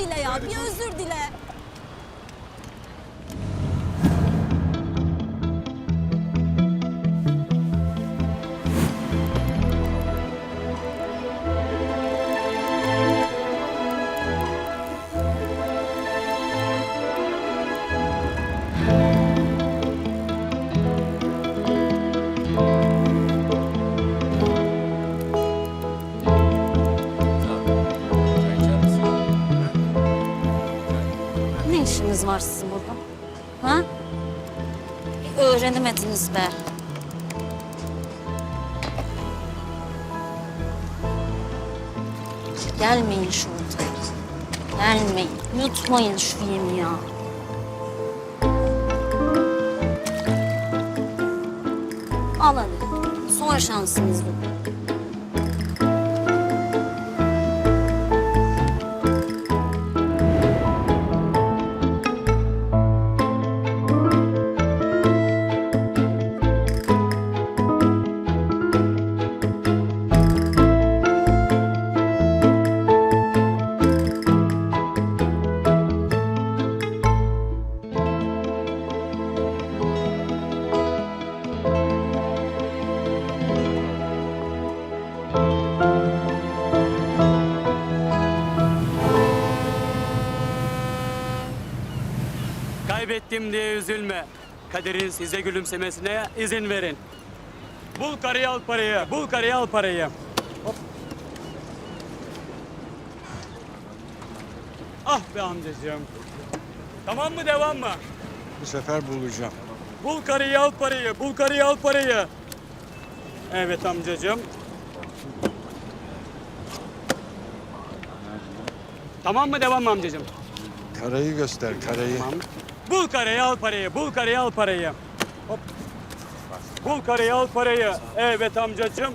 dile ya bir özür. İşiniz var sizin burada? Ha? Öğrenemediniz be. Gelmeyin şurada. Gelmeyin. Yutmayın şu yemeği ya. Al hadi. Son şansınız bu. Kaderin size gülümsemesine izin verin. Bul karıyı al parayı, bul karıyı al parayı. Hop. Ah be amcacığım. Tamam mı devam mı? Bu sefer bulacağım. Bul karıyı al parayı, bul karıyı al parayı. Evet amcacığım. Tamam mı devam mı amcacığım? Karayı göster, karayı. Tamam. Bul karayı al parayı, bul karayı al parayı. Hop. Bul karayı al parayı. Evet amcacığım.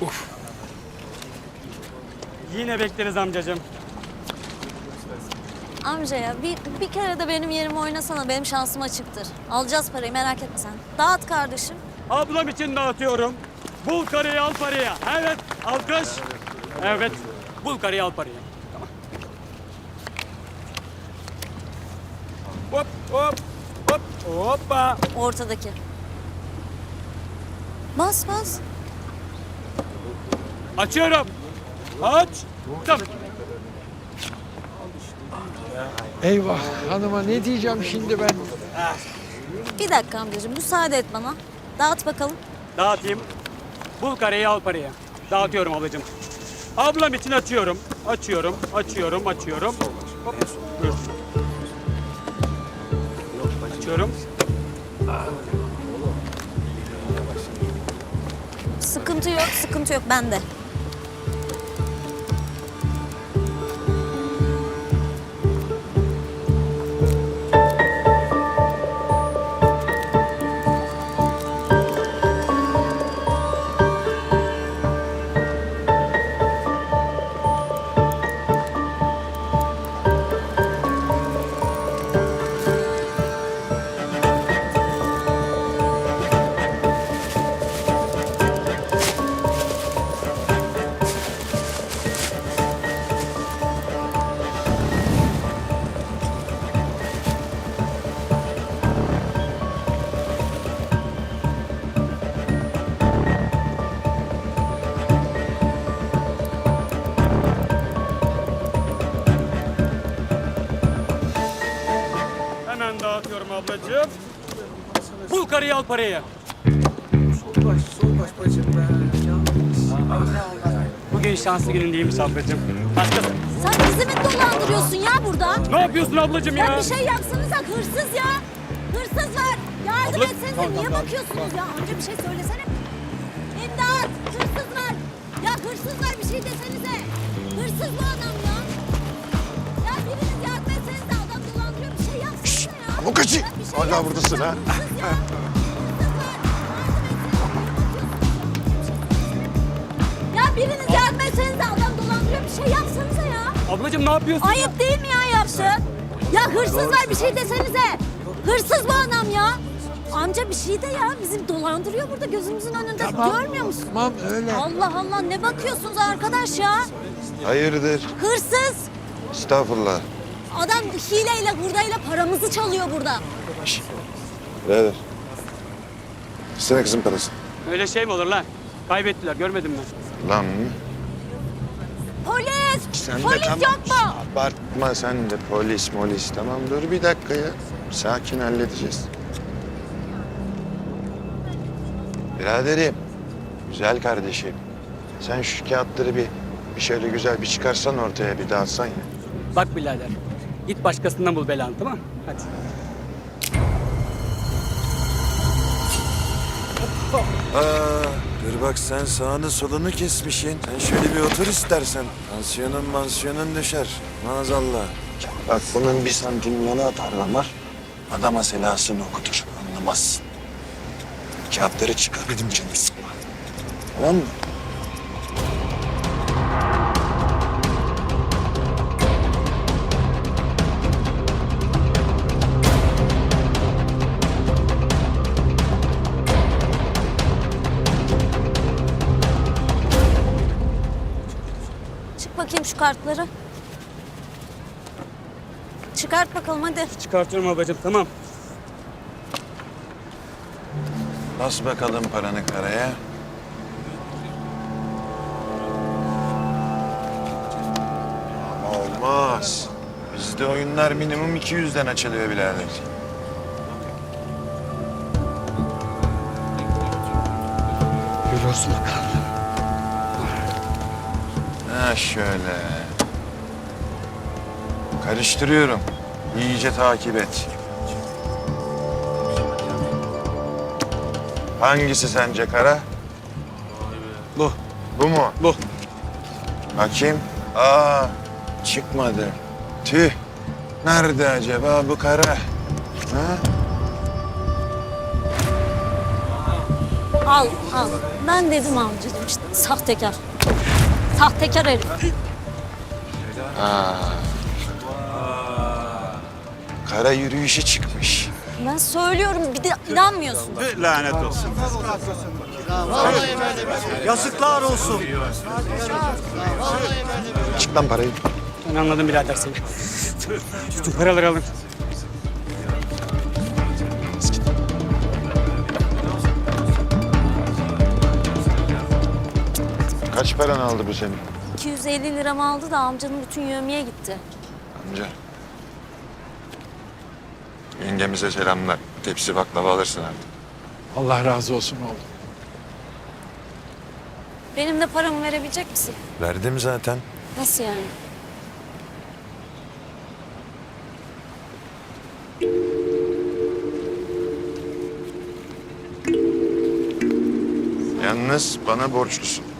Uf. Yine bekleriz amcacığım. Amca ya bir, bir kere de benim yerime oynasana. Benim şansım açıktır. Alacağız parayı merak etme sen. Dağıt kardeşim. Ablam için dağıtıyorum. Bul karayı al parayı. Evet, alkış. Evet, bul karayı al parayı. Tamam. Hop, hop, hop, hoppa. Ortadaki. Bas bas. Açıyorum. Aç. Tamam. Eyvah hanıma ne diyeceğim şimdi ben? Bir dakika amcacığım müsaade et bana. Dağıt bakalım. Dağıtayım. Bul karayı al parayı. Dağıtıyorum ablacığım. Ablam için açıyorum. Açıyorum, açıyorum, açıyorum. Hop. Buyur. Açıyorum. Sıkıntı yok, sıkıntı yok bende. Parayı. Bugün şanslı günün değilmiş ablacığım. Başkası. Sen bizi mi dolandırıyorsun ya burada? Ne yapıyorsun ablacığım Ya ya? bir şey yapsanıza hırsız ya. Hırsızlar. Yardım Abla- etsenize. Tamam, Niye tamam, bakıyorsunuz ya? Amca bir şey söylesene. İmdat. Hırsızlar. Ya hırsızlar bir şey desenize. Hırsız bu adam ya. Ya biriniz yardım etsenize. Adam dolandırıyor. Bir şey yapsanıza ya. Bu kaçı? Şey Hala buradasın ha? Ablacığım ne yapıyorsun? Ayıp değil mi ya yaptı? Ya hırsız var bir şey desenize. Hırsız bu adam ya. amca bir şey de ya. Bizim dolandırıyor burada gözümüzün önünde. Görmüyor musun? Tamam öyle. Allah Allah ne bakıyorsunuz arkadaş ya? Hayırdır? Hırsız. Estağfurullah. Adam hileyle hurdayla paramızı çalıyor burada. Birader. İstene kızın parası. Öyle şey mi olur lan? Kaybettiler görmedim ben. Lan Polis! sen Polis de tamam. yok mu? Abartma sen de polis molis. Tamam dur bir dakika ya. Sakin halledeceğiz. Biraderim. Güzel kardeşim. Sen şu kağıtları bir, bir şöyle güzel bir çıkarsan ortaya bir dağıtsan ya. Bak birader. Git başkasından bul belanı tamam? Hadi. Aa, dur bak sen sağını solunu kesmişsin. Sen şöyle bir otur istersen. Tansiyonun mansiyonun düşer. Maazallah. Bak bunun bir santim yanı atar damar. Adama selasını okutur. Anlamazsın. Kağıtları çıkar dedim canım sıkma. Tamam mı? Bakayım şu kartları. Çıkart bakalım hadi. Çıkartıyorum babacığım tamam. Bas bakalım paranı karaya. Ama olmaz. Bizde oyunlar minimum 200'den açılıyor birader. Görüyorsun bakalım. Ha şöyle. Karıştırıyorum. İyice takip et. Hangisi sence kara? Bu. Bu mu? Bu. Bakayım. Aa, çıkmadı. Tüh. Nerede acaba bu kara? Ha? Al al. Ben dedim amcacığım işte sahtekar. Sahtekar herif. Kara yürüyüşe çıkmış. Ben söylüyorum bir de inanmıyorsun. Lanet olsun. Yazıklar olsun. Çık lan parayı. Ben anladım birader seni. Tutun paraları alın. Kaç paran aldı bu senin? 250 liramı aldı da amcanın bütün yövmiye gitti. Amca. Yengemize selamlar. Tepsi baklava alırsın artık. Allah razı olsun oğlum. Benim de paramı verebilecek misin? Verdim zaten. Nasıl yani? Yalnız bana borçlusun.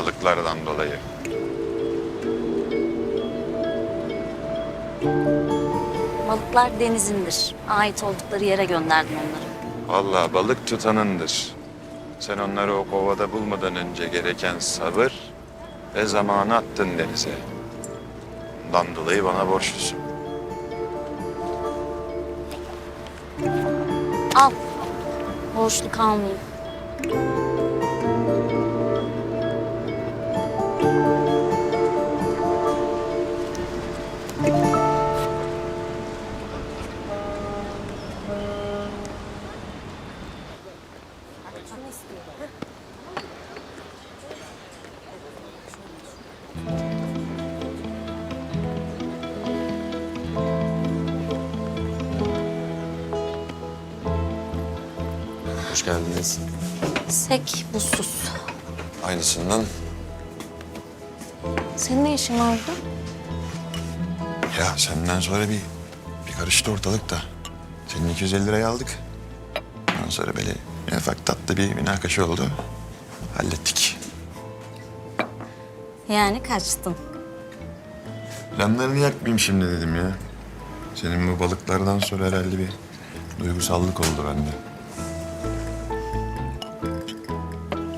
Balıklardan dolayı. Balıklar denizindir. Ait oldukları yere gönderdim onları. Vallahi balık tutanındır. Sen onları o kovada bulmadan önce gereken sabır ve zamanı attın denize. Bundan dolayı bana borçlusun. Al. Borçlu kalmayayım. Hoş geldiniz. Sek buzsuz. Aynısından. Senin ne işin var burada? Ya senden sonra bir, bir karıştı ortalık da. Senin 250 lirayı aldık. Ondan sonra böyle bir ufak tatlı bir münakaşa oldu. Hallettik. Yani kaçtın. Canlarını yakmayayım şimdi dedim ya. Senin bu balıklardan sonra herhalde bir duygusallık oldu bende.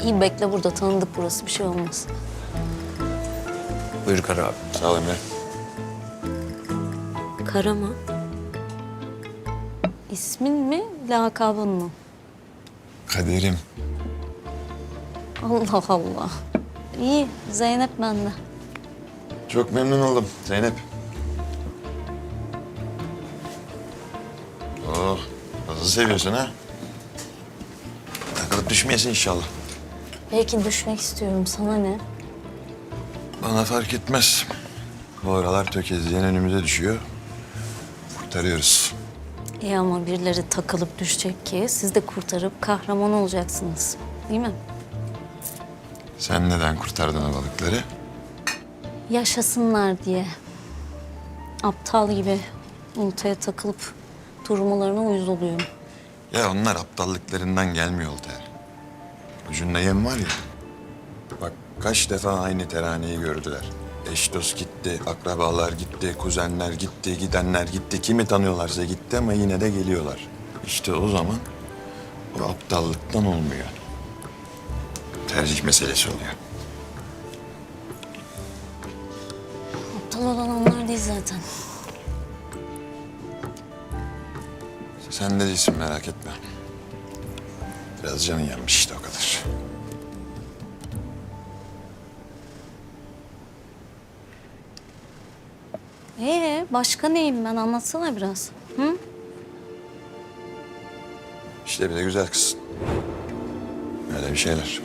İyi bekle burada tanıdık burası bir şey olmaz. Buyur Kara abi. Sağ ol Emre. Kara mı? İsmin mi, lakabın mı? Kaderim. Allah Allah. İyi, Zeynep bende. Çok memnun oldum Zeynep. Oh, nasıl seviyorsun ha? Takılıp düşmeyesin inşallah. Belki düşmek istiyorum, sana ne? Bana fark etmez. Bu aralar tökezleyen önümüze düşüyor. Kurtarıyoruz. İyi ama birileri takılıp düşecek ki siz de kurtarıp kahraman olacaksınız. Değil mi? Sen neden kurtardın o balıkları? Yaşasınlar diye. Aptal gibi oltaya takılıp durmalarına uyuz oluyorum. Ya onlar aptallıklarından gelmiyor oltaya. Ucunda yem var ya. Bak kaç defa aynı teraneyi gördüler. Eş dost gitti, akrabalar gitti, kuzenler gitti, gidenler gitti. Kimi tanıyorlarsa gitti ama yine de geliyorlar. İşte o zaman o aptallıktan olmuyor. Tercih meselesi oluyor. Aptal olan onlar değil zaten. Sen de değilsin merak etme. Biraz canın yanmış işte o kadar. Ee, başka neyim ben? Anlatsana biraz. Hı? İşte bir de güzel kızsın. Öyle bir şeyler.